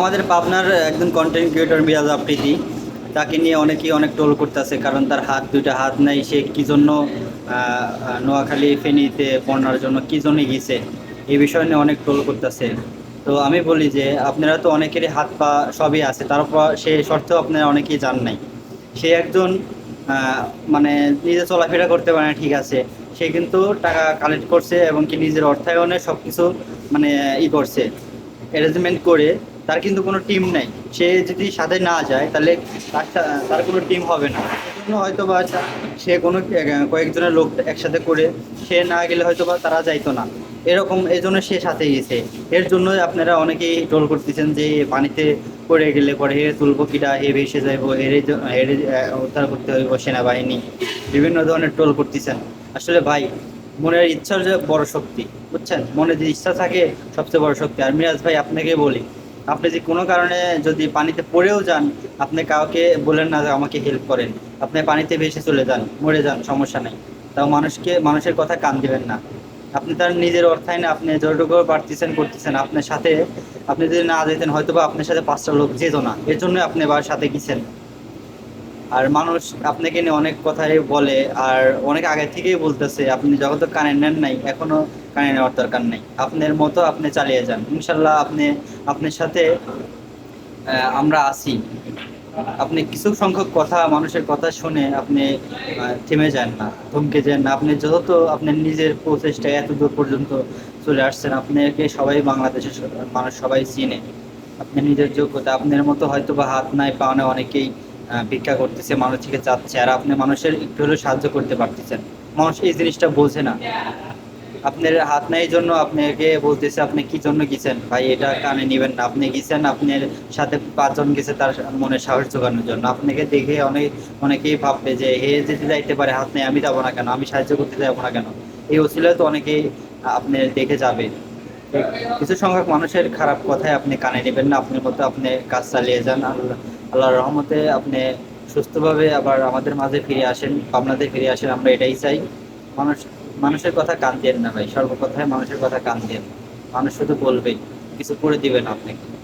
আমাদের পাবনার একজন কন্টেন্ট ক্রিয়েটর মিরাজ আফ্রিদি তাকে নিয়ে অনেকেই অনেক টোল করতেছে, কারণ তার হাত, দুইটা হাত নাই, সে কী জন্য নোয়াখালী, ফেনীতে পড়ার জন্য কি জন্য গিয়েছে এই বিষয় নিয়ে অনেক টোল করতেছে। তো আমি বলি যে, আপনারা তো অনেকেরই হাত পা সবই আছে তারপর সে শর্তেও আপনারা অনেকেই জান নাই। সে একজন মানে নিজে চলাফেরা করতে পারে ঠিক আছে। সে কিন্তু টাকা কালেক্ট করছে এবং কি নিজের অর্থায়নে সব কিছু মানে ই করছে। অ্যারেঞ্জমেন্ট করে তার কিন্তু কোনো টিম নাই। সে যদি সাথে না যায়, তাহলে তার তার কোনো টিম হবে না। সেজন্য হয়তো বা সে কোনো কয়েকজনের লোক একসাথে করে সে না গেলে হয়তো বা তারা যাইতো না। এরকম এই জন্য সে সাথে গেছে। এর জন্যই আপনারা অনেকেই টোল করতেছেন যে, পানিতে পড়ে গেলে পরে হে তুলবো কিটা হে ভেসে যাইবো হেরে হেরে উদ্ধার করতে হইব সেনাবাহিনী। বিভিন্ন ধরনের টোল করতেছেন। আসলে ভাই, মনের ইচ্ছার যে বড় শক্তি, বুঝছেন? মনে যে ইচ্ছা থাকে, সবচেয়ে বড় শক্তি। আর মিরাজ ভাই, আপনাকে বলি আপনি যে কোনো কারণে যদি পানিতে পড়েও যান, আপনি কাউকে বলেন না যে আমাকে হেল্প করেন। আপনি পানিতে ভেসে চলে যান, মরে যান, সমস্যা নেই। তাও মানুষকে, মানুষের কথা কান দিবেন না। আপনি তার নিজের অর্থায়নে আপনি যতটুকু পারতেছেন, করতেছেন। আপনার সাথে, আপনি যদি না যেতেন হয়তো বা আপনার সাথে পাঁচটা লোক যেত না। এর জন্য আপনি বার সাথে গেছেন। আর মানুষ আপনাকে নিয়ে অনেক কথাই বলে আর অনেক আগে থেকেই বলতেছে, আপনি যখন তো কানে নেন নাই, এখনও কানে নেওয়ার দরকার নেই। আপনার মতো আপনি চালিয়ে যান। ইনশাল্লাহ আপনি, আপনার সাথে আমরা আছি। আপনি কিছু সংখ্যক কথা, মানুষের কথা শুনে আপনি থেমে যান না থমকে যান না। আপনি যত আপনার নিজের প্রচেষ্টায় এত দূর পর্যন্ত চলে আসছেন, আপনাকে সবাই বাংলাদেশের মানুষ সবাই চিনে। আপনি নিজের যোগ্যতা, আপনার মতো হয়তো বা হাত নাই, পা নাই, অনেকেই ভিক্ষা করতেছে মানুষ থেকে চাচ্ছে, আর আপনি মানুষের একটু হলেও সাহায্য করতে পারতেছেন। মানুষ এই জিনিসটা বোঝে না। আপনার হাত নাই জন্য আপনাকে বলতেছে, আপনি কি জন্য গেছেন? ভাই, এটা কানে নেবেন না। আপনি গেছেন, আপনার সাথে পাঁচজন গেছে, তার মনে সাহস জোগানোর জন্য। আপনাকে দেখে অনেক, অনেকেই ভাববে যে, হে, যেতে যাইতে পারে, হাত নেই, আমি যাব না কেন? আমি সাহায্য করতে যাব না কেন? এই ওসিলায় তো অনেকেই আপনি দেখে যাবে। কিছু সংখ্যক মানুষের খারাপ কথায় আপনি কানে নেবেন না। আপনার মতো আপনি কাজ চালিয়ে যান। আল্লাহ আল্লাহর রহমতে আপনি সুস্থভাবে আবার আমাদের মাঝে ফিরে আসেন, আপনাদের ফিরে আসেন, আমরা এটাই চাই। মানুষ মানুষের কথা কান দেন না ভাই। সর্বকথায় মানুষের কথা কান দেন। মানুষ শুধু বলবেই। কিছু করে দিবেন আপনাকে